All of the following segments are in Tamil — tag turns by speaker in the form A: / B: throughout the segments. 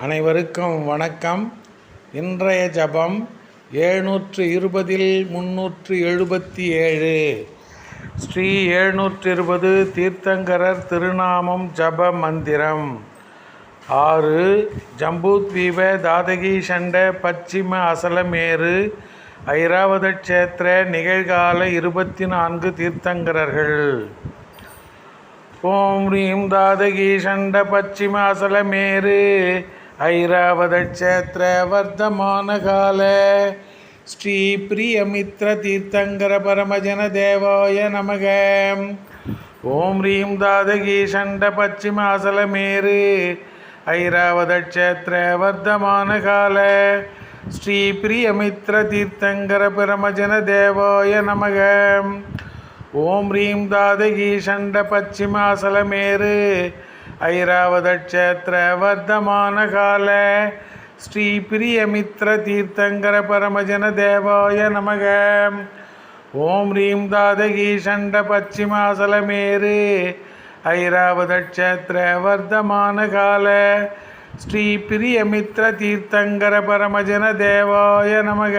A: அனைவருக்கும் வணக்கம். இன்றைய ஜபம் எழுநூற்று இருபதில் முன்னூற்று எழுபத்தி ஏழு. ஸ்ரீ எழுநூற்று இருபது தீர்த்தங்கரர் திருநாமம் ஜப மந்திரம். ஆறு ஜம்பூத்வீப தாதகி சண்ட பச்சிம அசலமேரு ஐராவத க்ஷேத்திர நிகழ்கால இருபத்தி நான்கு தீர்த்தங்கரர்கள். ஓம் ரீம் தாதகி சண்ட பச்சிம அசலமேறு க்ஷேத்திர வர்த்தமான கால ஸ்ரீ பிரியமித்ர தீர்த்தங்கர பரமஜன தேவாய நமக. ஓம் ரீம் தாதகி சண்ட பச்சிமாசலமேரு ஐராவத க்ஷேத்திர வர்த்தமான கால ஸ்ரீ பிரியமித்ர தீர்த்தங்கர பரமஜன தேவாய நமக. ஓம் ரீம் தாதகி சண்ட பச்சிமாசலமேரு ஐராவத வர்த்தமான கால ஸ்ரீ பிரியமித்ர தீர்த்தங்கர பரமஜன தேவாய நமக. ஓம் ரீம் தாதகி சண்ட பச்சிமாசலமேரு. ஐராவத வர்த்தமான கால ஸ்ரீ பிரியமித்ர தீர்த்தங்கர பரமஜன தேவாய நமக.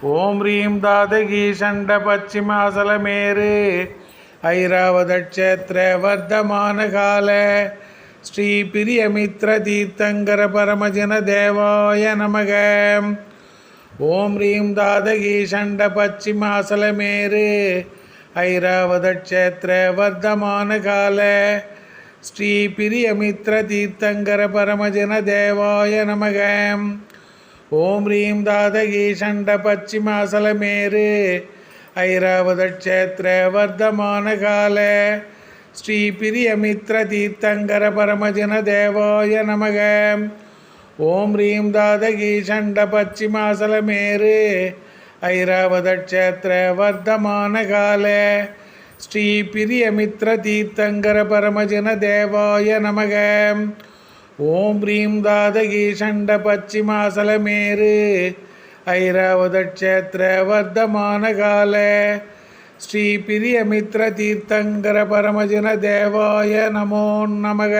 A: ஓம் ரீம் தாதகி சண்ட பச்சிமாசலமேரு. ஐராவத க்ஷேத்திர வர்த்தமான கால ஸ்ரீ பிரியமித்ர தீர்த்தங்கர பரமஜன தேவாய நமக. ஓம் ரீம் தாதகி சண்ட பச்சிமாசலமேரு ஐராவத வர்த்தமான கால ஸ்ரீ பிரியமித்ர தீர்த்தங்கர பரமஜன தேவாய நமக. ஓம் ரீம் தாதகி சண்ட பச்சிமாசலமேரு ஐராவத வர்த்தமான கால ஸ்ரீ பிரியமித்ர தீர்த்தங்கர பரமஜன தேவாய நமக. ஓம் ரீம் தாதகி சண்ட பச்சிமாசலமேரு ஐராவத வர்த்தமான கால ஸ்ரீ பிரியமித்ர தீர்த்தங்கர பரமஜன தேவாய நமக. ஓம் ரீம் தாதகி சண்ட பச்சிமாசலமேரு ஐராவத வர்த்தமான கால ஸ்ரீ பிரியமித்ர தீர்த்தங்கர பரமஜன தேவாய நமோ நமக.